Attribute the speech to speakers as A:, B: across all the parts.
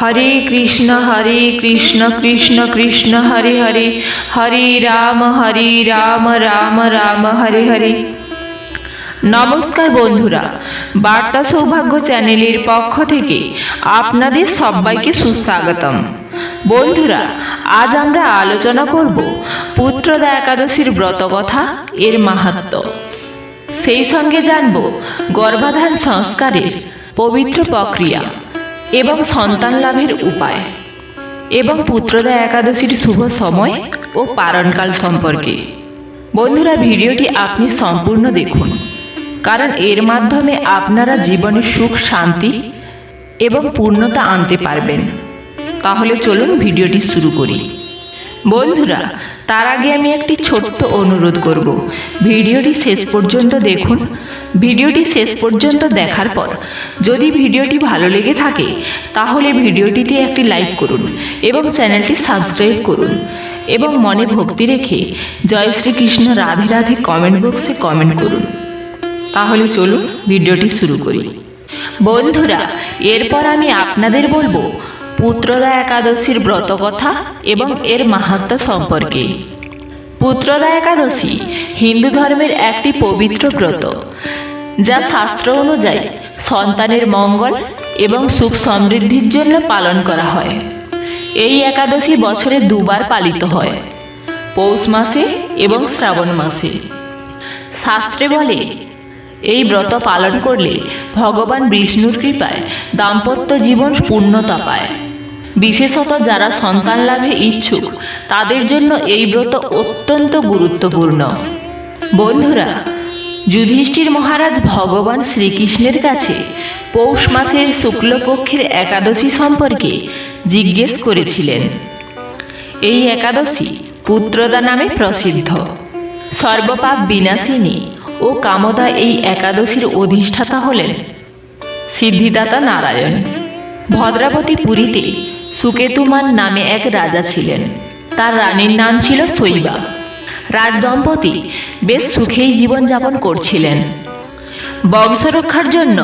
A: হরে কৃষ্ণ হরে কৃষ্ণ কৃষ্ণ কৃষ্ণ হরে হরে হরে রাম হরে রাম রাম রাম হরে হরে নমস্কার বন্ধুরা বার্তা সৌভাগ্য চ্যানেলের পক্ষ থেকে আপনাদের সবাইকে সুস্বাগতম বন্ধুরা আজ আমরা আলোচনা করব পুত্রদা একাদশীর ব্রতকথা এর মাহাত্ম সেই সঙ্গে জানব গর্ভাধান সংস্কারের পবিত্র প্রক্রিয়া এবং সন্তান লাভের উপায় এবং পুত্রদা একাদশীর শুভ সময় ও পারণকাল সম্পর্কে বন্ধুরা ভিডিওটি আপনি সম্পূর্ণ দেখুন কারণ এর মাধ্যমে আপনারা জীবনে সুখ শান্তি এবং পূর্ণতা আনতে পারবেন তাহলে চলুন ভিডিওটি শুরু করি বন্ধুরা তার আগে আমি একটি ছোট্ট অনুরোধ করব ভিডিওটি শেষ পর্যন্ত দেখুন ভিডিওটি শেষ পর্যন্ত দেখার পর যদি ভিডিওটি ভালো লেগে থাকে তাহলে ভিডিওটিতে একটি লাইক করুন এবং চ্যানেলটি সাবস্ক্রাইব করুন এবং মনে ভক্তি রেখে জয় Sri Krishna Radhe Radhe comment box comment করুন তাহলে চলুন ভিডিওটি শুরু করি বন্ধুরা এরপর আমি আপনাদের বলবো পুত্রদা একাদশীর ব্রতকথা এবং এর মাহাত্ম সম্পর্কে পুত্রদা একাদশী হিন্দু ধর্মের একটি পবিত্র ব্রত যা শাস্ত্র অনুযায়ী সন্তানের মঙ্গল এবং সুখ সমৃদ্ধির জন্য পালন করা হয় এই একাদশী বছরে দুবার পালিত হয় পৌষ মাসে এবং শ্রাবণ মাসে শাস্ত্রে বলে এই ব্রত পালন করলে ভগবান বিষ্ণুর কৃপায় দাম্পত্য জীবন পূর্ণতা পায় বিশেষত যারা সন্তান লাভে ইচ্ছুক তাদের জন্য এই ব্রত অত্যন্ত গুরুত্বপূর্ণ বন্ধুরা যুধিষ্ঠির মহারাজ ভগবান শ্রীকৃষ্ণের কাছে পৌষ মাসের শুক্লপক্ষের একাদশী সম্পর্কে জিজ্ঞেস করেছিলেন এই একাদশী পুত্রদা নামে প্রসিদ্ধ সর্বপাপ বিনাশিনী ও কামদা এই একাদশীর অধিষ্ঠাতা হলেন সিদ্ধিদাতা নারায়ণ ভদ্রাবতী পুরীতে সুকেতুমান নামে এক রাজা ছিলেন তার রানীর নাম ছিল শৈবা রাজদম্পতি বেশ সুখেই জীবনযাপন করছিলেন বংশ রক্ষার জন্য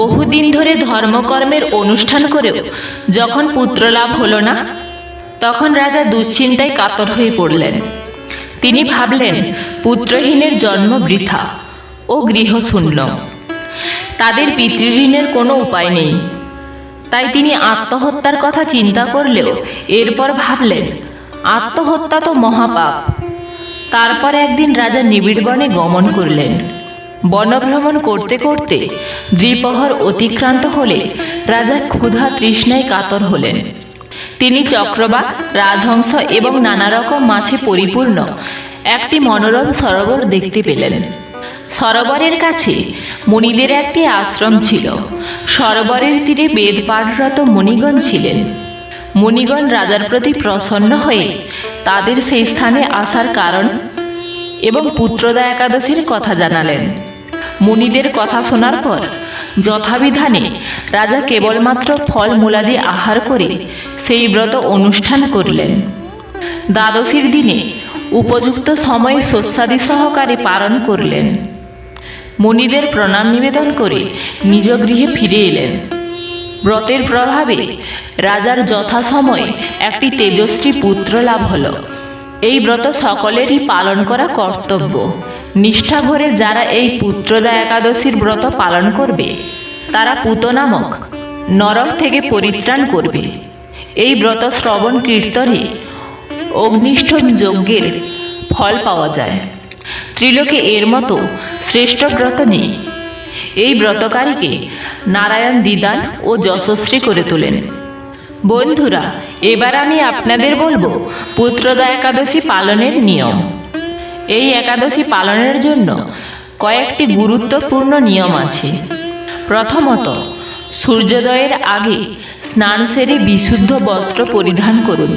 A: বহুদিন ধরে ধর্মকর্মের অনুষ্ঠান করেও যখন পুত্র লাভ হল না তখন রাজা দুশ্চিন্তায় কাতর হয়ে পড়লেন তিনি ভাবলেন পুত্রহীনের জন্ম বৃথা ও গৃহ শূন্য তাদের পিতৃঋণের কোনো উপায় নেই তাই তিনি আত্মহত্যার কথা চিন্তা করলেও এরপর ভাবলেন আত্মহত্যা তো মহাপাপ তারপর একদিন রাজা নিবিড় বনে গমন করলেন বনভ্রমণ করতে করতে দ্বিপহর অতিক্রান্ত হলে রাজা ক্ষুধা তৃষ্ণায় কাতর হলেন তিনি চক্রবাক রাজহংস এবং নানা রকম মাছে পরিপূর্ণ একটি মনোরম সরোবর দেখতে পেলেন সরোবরের কাছে মুনিদের একটি আশ্রম ছিল সরোবরের তীরে বেদপাঠরত মণিগণ ছিলেন মণিগণ রাজার প্রতি প্রসন্ন হয়ে তাদের সেই স্থানে আসার কারণ এবং পুত্রদা একাদশীর কথা জানালেন মুনিদের কথা শোনার পর যথাবিধানে রাজা কেবলমাত্র ফল মূলাদি আহার করে সেই ব্রত অনুষ্ঠান করলেন দ্বাদশীর দিনে উপযুক্ত সময়ে সহকারে পালন করলেন মনিদের প্রণাম নিবেদন করে নিজ গৃহে ফিরে এলেন ব্রতের প্রভাবে রাজার যথাসময়ে একটি তেজস্বী পুত্র লাভ হল এই ব্রত সকলেরই পালন করা কর্তব্য নিষ্ঠা ভরে যারা এই পুত্রদা একাদশীর ব্রত পালন করবে তারা পুত নামক নরক থেকে পরিত্রাণ করবে এই ব্রত শ্রবণ কীর্তনে অগ্নিষ্ঠ যজ্ঞের ফল পাওয়া যায় ত্রিলোকে এর মতো শ্রেষ্ঠ ব্রত নেই এই ব্রতকারীকে নারায়ণ দিদান ও যশস্বী করে তোলেন বন্ধুরা এবার আমি আপনাদের বলবো পুত্রদা একাদশী পালনের নিয়ম এই একাদশী পালনের জন্য কয়েকটি গুরুত্বপূর্ণ নিয়ম আছে প্রথমত সূর্যোদয়ের আগে স্নান সেরে বিশুদ্ধ বস্ত্র পরিধান করুন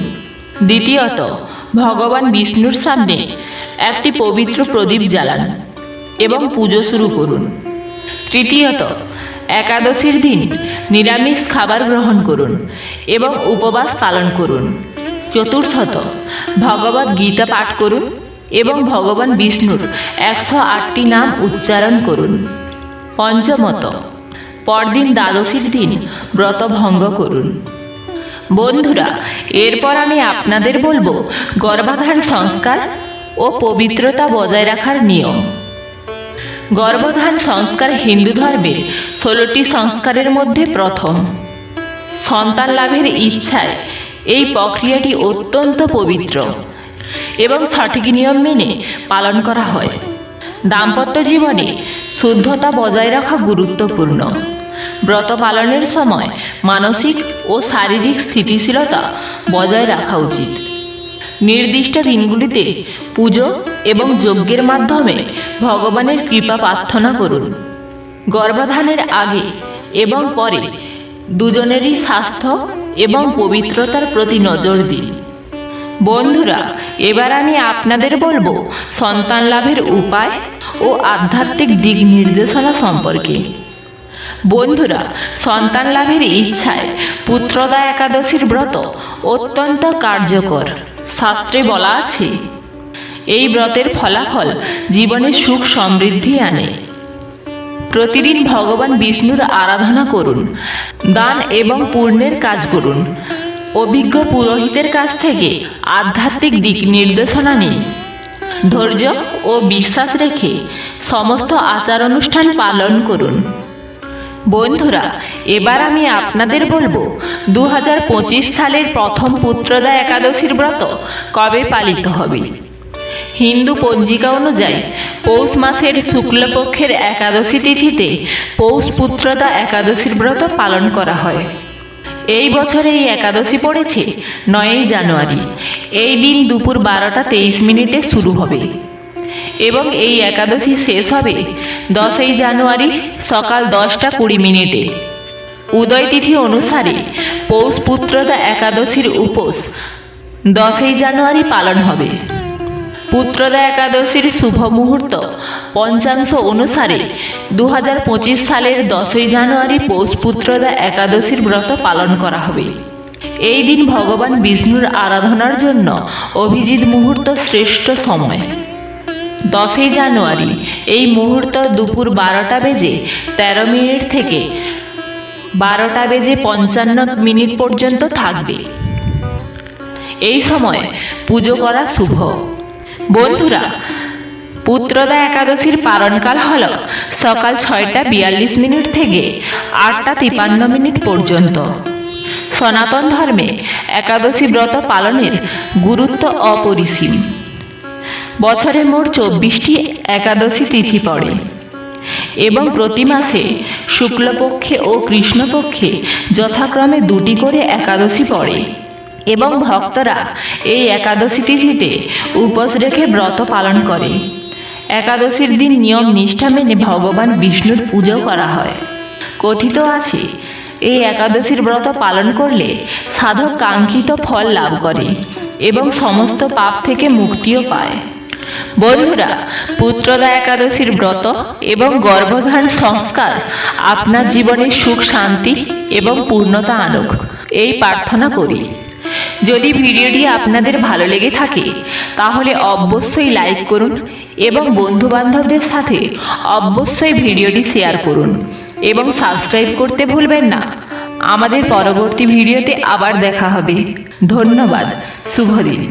A: দ্বিতীয়ত ভগবান বিষ্ণুর সামনে একটি পবিত্র প্রদীপ জ্বালান এবং পুজো শুরু করুন তৃতীয়ত একাদশীর দিন নিরামিষ খাবার গ্রহণ করুন এবং উপবাস পালন করুন চতুর্থত ভগবত গীতা পাঠ করুন এবং ভগবান বিষ্ণুর একশো আটটি নাম উচ্চারণ করুন পঞ্চমত পরদিন দ্বাদশীর দিন ব্রত ভঙ্গ করুন বন্ধুরা এরপর আমি আপনাদের বলবো গর্ভাধান সংস্কার ও পবিত্রতা বজায় রাখার নিয়ম গর্ভধান সংস্কার হিন্দু ধর্মে ষোলোটি সংস্কারের মধ্যে প্রথম সন্তান লাভের ইচ্ছায় এই প্রক্রিয়াটি অত্যন্ত পবিত্র এবং সঠিক নিয়ম মেনে পালন করা হয় দাম্পত্য জীবনে শুদ্ধতা বজায় রাখা গুরুত্বপূর্ণ ব্রত পালনের সময় মানসিক ও শারীরিক স্থিতিশীলতা বজায় রাখা উচিত নির্দিষ্ট দিনগুলিতে পুজো এবং যজ্ঞের মাধ্যমে ভগবানের কৃপা প্রার্থনা করুন গর্ভাধানের আগে এবং পরে দুজনেরই স্বাস্থ্য এবং পবিত্রতার প্রতি নজর দিন বন্ধুরা এবার আমি আপনাদের বলবো সন্তান লাভের উপায় ও আধ্যাত্মিক দিক নির্দেশনা সম্পর্কে বন্ধুরা সন্তান লাভের ইচ্ছায় পুত্রদা একাদশীর ব্রত অত্যন্ত কার্যকর শাস্ত্রে বলা আছে এই ব্রতের ফলাফল জীবনে সুখ সমৃদ্ধি আনে প্রতিদিন ভগবান বিষ্ণুর আরাধনা করুন দান এবং পূর্ণের কাজ করুন অভিজ্ঞ পুরোহিতের কাছ থেকে আধ্যাত্মিক দিক নির্দেশনা নিন ধৈর্য ও বিশ্বাস রেখে সমস্ত আচার অনুষ্ঠান পালন করুন বন্ধুরা এবার আমি আপনাদের বলবো দু সালের প্রথম পুত্রদা একাদশীর ব্রত কবে পালিত হবে হিন্দু পঞ্জিকা অনুযায়ী পৌষ মাসের শুক্লপক্ষের একাদশী তিথিতে পৌষ পুত্রদা একাদশীর ব্রত পালন করা হয় এই বছর এই একাদশী পড়েছে নয়ই জানুয়ারি এই দিন দুপুর বারোটা তেইশ মিনিটে শুরু হবে এবং এই একাদশী শেষ হবে দশই জানুয়ারি সকাল দশটা কুড়ি মিনিটে উদয় তিথি অনুসারে পৌষ পুত্রতা একাদশীর উপোস দশই জানুয়ারি পালন হবে পুত্রদা একাদশীর শুভ মুহূর্ত পঞ্চাংশ অনুসারে দু সালের দশই জানুয়ারি পৌষ পুত্রদা একাদশীর ব্রত পালন করা হবে এই দিন ভগবান বিষ্ণুর আরাধনার জন্য অভিজিৎ মুহূর্ত শ্রেষ্ঠ সময় দশই জানুয়ারি এই মুহূর্ত দুপুর বারোটা বেজে তেরো মিনিট থেকে বারোটা বেজে পঞ্চান্ন মিনিট পর্যন্ত থাকবে এই সময় পুজো করা শুভ বন্ধুরা পুত্রদা একাদশীর পালনকাল হল সকাল ছয়টা বিয়াল্লিশ মিনিট থেকে আটটা তিপান্ন মিনিট পর্যন্ত সনাতন ধর্মে একাদশী ব্রত পালনের গুরুত্ব অপরিসীম বছরে মোট চব্বিশটি একাদশী তিথি পড়ে এবং প্রতি মাসে শুক্লপক্ষে ও কৃষ্ণপক্ষে যথাক্রমে দুটি করে একাদশী পড়ে এবং ভক্তরা এই একাদশী তিথিতে উপোস রেখে ব্রত পালন করে একাদশীর দিন নিয়ম নিষ্ঠা মেনে ভগবান বিষ্ণুর পুজো করা হয় কথিত আছে এই একাদশীর ব্রত পালন করলে সাধক কাঙ্ক্ষিত ফল লাভ করে এবং সমস্ত পাপ থেকে মুক্তিও পায় বন্ধুরা পুত্রদা একাদশীর ব্রত এবং গর্ভধারণ সংস্কার আপনার জীবনে সুখ শান্তি এবং পূর্ণতা আনুক এই প্রার্থনা করি যদি ভিডিওটি আপনাদের ভালো লেগে থাকে তাহলে অবশ্যই লাইক করুন এবং বন্ধুবান্ধবদের সাথে অবশ্যই ভিডিওটি শেয়ার করুন এবং সাবস্ক্রাইব করতে ভুলবেন না আমাদের পরবর্তী ভিডিওতে আবার দেখা হবে ধন্যবাদ শুভদিন